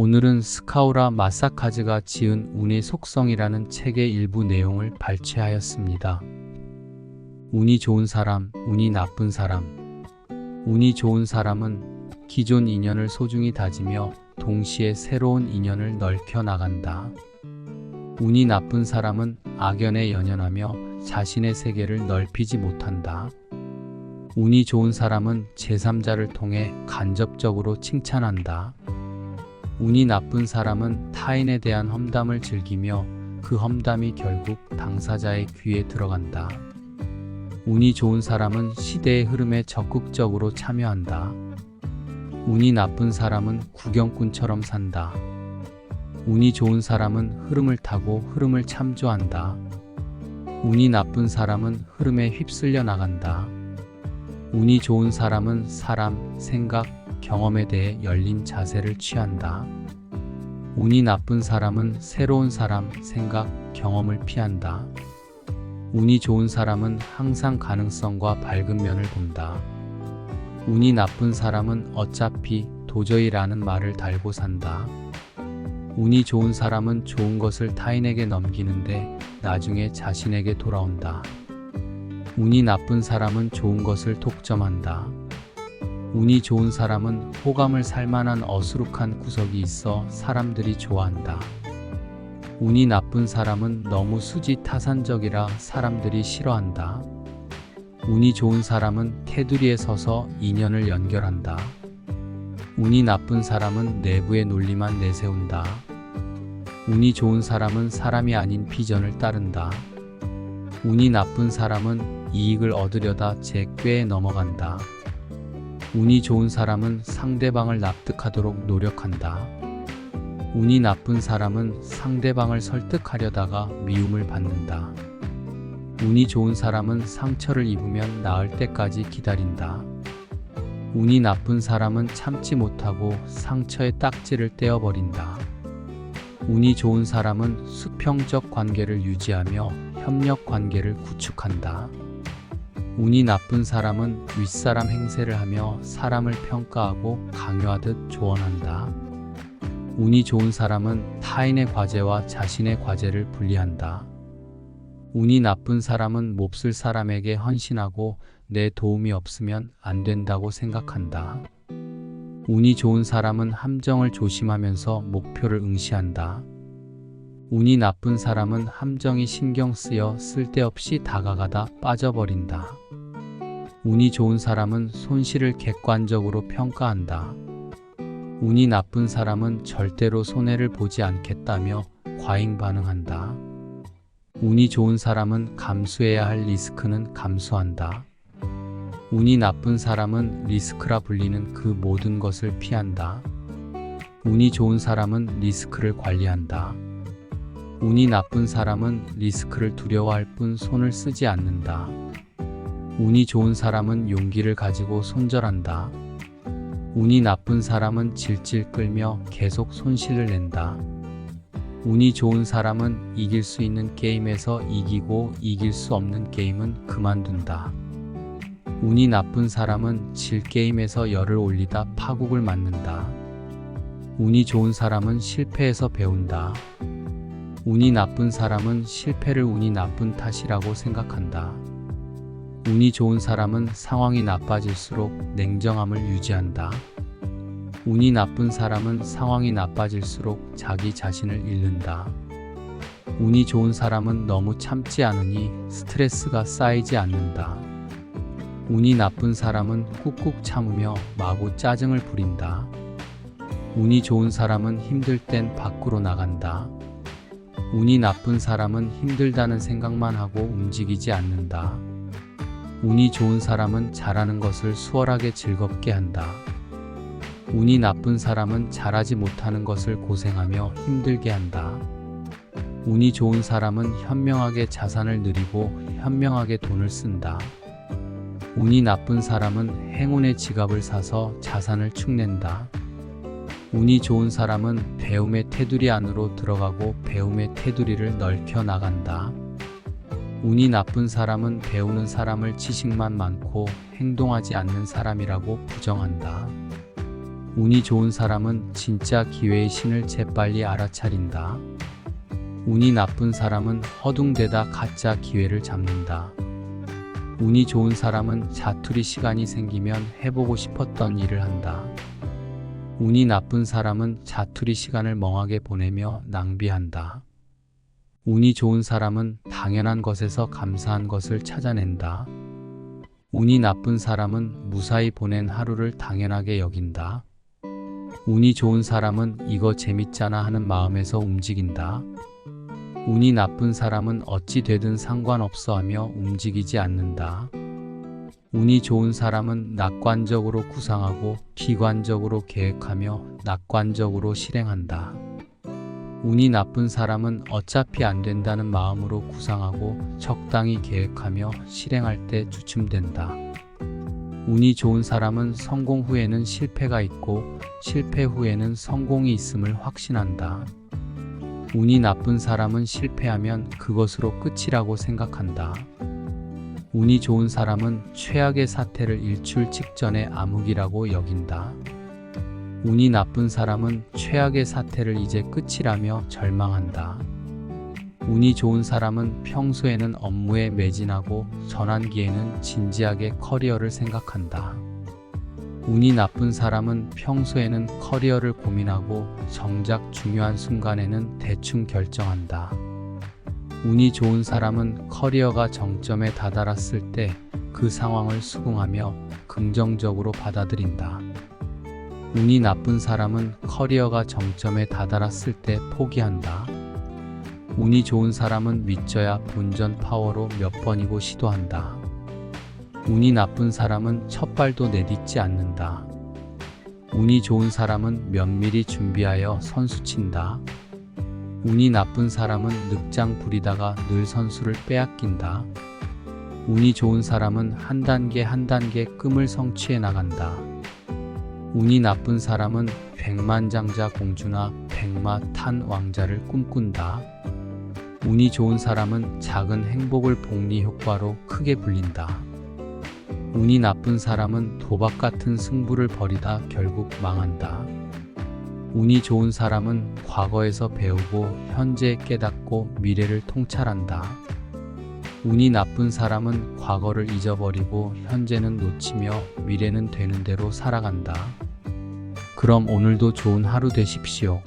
오늘은 스카우라 마사카즈가 지은 운의 속성이라는 책의 일부 내용을 발췌하였습니다. 운이 좋은 사람, 운이 나쁜 사람. 운이 좋은 사람은 기존 인연을 소중히 다지며 동시에 새로운 인연을 넓혀 나간다. 운이 나쁜 사람은 악연에 연연하며 자신의 세계를 넓히지 못한다. 운이 좋은 사람은 제3자를 통해 간접적으로 칭찬한다. 운이 나쁜 사람은 타인에 대한 험담을 즐기며 그 험담이 결국 당사자의 귀에 들어간다. 운이 좋은 사람은 시대의 흐름에 적극적으로 참여한다. 운이 나쁜 사람은 구경꾼처럼 산다. 운이 좋은 사람은 흐름을 타고 흐름을 참조한다. 운이 나쁜 사람은 흐름에 휩쓸려 나간다. 운이 좋은 사람은 사람, 생각, 경험에 대해 열린 자세를 취한다. 운이 나쁜 사람은 새로운 사람, 생각, 경험을 피한다. 운이 좋은 사람은 항상 가능성과 밝은 면을 본다. 운이 나쁜 사람은 어차피 도저히라는 말을 달고 산다. 운이 좋은 사람은 좋은 것을 타인에게 넘기는데 나중에 자신에게 돌아온다. 운이 나쁜 사람은 좋은 것을 독점한다. 운이 좋은 사람은 호감을 살만한 어수룩한 구석이 있어 사람들이 좋아한다. 운이 나쁜 사람은 너무 수지타산적이라 사람들이 싫어한다. 운이 좋은 사람은 테두리에 서서 인연을 연결한다. 운이 나쁜 사람은 내부의 논리만 내세운다. 운이 좋은 사람은 사람이 아닌 비전을 따른다. 운이 나쁜 사람은 이익을 얻으려다 제 꾀에 넘어간다. 운이 좋은 사람은 상대방을 납득하도록 노력한다. 운이 나쁜 사람은 상대방을 설득하려다가 미움을 받는다. 운이 좋은 사람은 상처를 입으면 나을 때까지 기다린다. 운이 나쁜 사람은 참지 못하고 상처의 딱지를 떼어버린다. 운이 좋은 사람은 수평적 관계를 유지하며 협력 관계를 구축한다. 운이 나쁜 사람은 윗사람 행세를 하며 사람을 평가하고 강요하듯 조언한다. 운이 좋은 사람은 타인의 과제와 자신의 과제를 분리한다. 운이 나쁜 사람은 몹쓸 사람에게 헌신하고 내 도움이 없으면 안 된다고 생각한다. 운이 좋은 사람은 함정을 조심하면서 목표를 응시한다. 운이 나쁜 사람은 함정이 신경 쓰여 쓸데없이 다가가다 빠져버린다. 운이 좋은 사람은 손실을 객관적으로 평가한다. 운이 나쁜 사람은 절대로 손해를 보지 않겠다며 과잉 반응한다. 운이 좋은 사람은 감수해야 할 리스크는 감수한다. 운이 나쁜 사람은 리스크라 불리는 그 모든 것을 피한다. 운이 좋은 사람은 리스크를 관리한다. 운이 나쁜 사람은 리스크를 두려워할 뿐 손을 쓰지 않는다. 운이 좋은 사람은 용기를 가지고 손절한다. 운이 나쁜 사람은 질질 끌며 계속 손실을 낸다. 운이 좋은 사람은 이길 수 있는 게임에서 이기고 이길 수 없는 게임은 그만둔다. 운이 나쁜 사람은 질 게임에서 열을 올리다 파국을 맞는다. 운이 좋은 사람은 실패에서 배운다. 운이 나쁜 사람은 실패를 운이 나쁜 탓이라고 생각한다. 운이 좋은 사람은 상황이 나빠질수록 냉정함을 유지한다. 운이 나쁜 사람은 상황이 나빠질수록 자기 자신을 잃는다. 운이 좋은 사람은 너무 참지 않으니 스트레스가 쌓이지 않는다. 운이 나쁜 사람은 꾹꾹 참으며 마구 짜증을 부린다. 운이 좋은 사람은 힘들 땐 밖으로 나간다. 운이 나쁜 사람은 힘들다는 생각만 하고 움직이지 않는다. 운이 좋은 사람은 잘하는 것을 수월하게 즐겁게 한다. 운이 나쁜 사람은 잘하지 못하는 것을 고생하며 힘들게 한다. 운이 좋은 사람은 현명하게 자산을 누리고 현명하게 돈을 쓴다. 운이 나쁜 사람은 행운의 지갑을 사서 자산을 축낸다. 운이 좋은 사람은 배움의 테두리 안으로 들어가고 배움의 테두리를 넓혀 나간다. 운이 나쁜 사람은 배우는 사람을 지식만 많고 행동하지 않는 사람이라고 부정한다. 운이 좋은 사람은 진짜 기회의 신을 재빨리 알아차린다. 운이 나쁜 사람은 허둥대다 가짜 기회를 잡는다. 운이 좋은 사람은 자투리 시간이 생기면 해보고 싶었던 일을 한다. 운이 나쁜 사람은 자투리 시간을 멍하게 보내며 낭비한다. 운이 좋은 사람은 당연한 것에서 감사한 것을 찾아낸다. 운이 나쁜 사람은 무사히 보낸 하루를 당연하게 여긴다. 운이 좋은 사람은 이거 재밌잖아 하는 마음에서 움직인다. 운이 나쁜 사람은 어찌 되든 상관없어 하며 움직이지 않는다. 운이 좋은 사람은 낙관적으로 구상하고 기관적으로 계획하며 낙관적으로 실행한다. 운이 나쁜 사람은 어차피 안 된다는 마음으로 구상하고 적당히 계획하며 실행할 때 주춤된다. 운이 좋은 사람은 성공 후에는 실패가 있고 실패 후에는 성공이 있음을 확신한다. 운이 나쁜 사람은 실패하면 그것으로 끝이라고 생각한다. 운이 좋은 사람은 최악의 사태를 일출 직전에 암흑이라고 여긴다. 운이 나쁜 사람은 최악의 사태를 이제 끝이라며 절망한다. 운이 좋은 사람은 평소에는 업무에 매진하고 전환기에는 진지하게 커리어를 생각한다. 운이 나쁜 사람은 평소에는 커리어를 고민하고 정작 중요한 순간에는 대충 결정한다. 운이 좋은 사람은 커리어가 정점에 다다랐을 때 그 상황을 수긍하며 긍정적으로 받아들인다. 운이 나쁜 사람은 커리어가 정점에 다다랐을 때 포기한다. 운이 좋은 사람은 믿져야 본전 파워로 몇 번이고 시도한다. 운이 나쁜 사람은 첫 발도 내딛지 않는다. 운이 좋은 사람은 면밀히 준비하여 선수 친다. 운이 나쁜 사람은 늑장 부리다가 늘 선수를 빼앗긴다. 운이 좋은 사람은 한 단계 한 단계 꿈을 성취해 나간다. 운이 나쁜 사람은 백만장자 공주나 백마탄 왕자를 꿈꾼다. 운이 좋은 사람은 작은 행복을 복리 효과로 크게 불린다. 운이 나쁜 사람은 도박 같은 승부를 벌이다 결국 망한다. 운이 좋은 사람은 과거에서 배우고 현재에 깨닫고 미래를 통찰한다. 운이 나쁜 사람은 과거를 잊어버리고 현재는 놓치며 미래는 되는 대로 살아간다. 그럼 오늘도 좋은 하루 되십시오.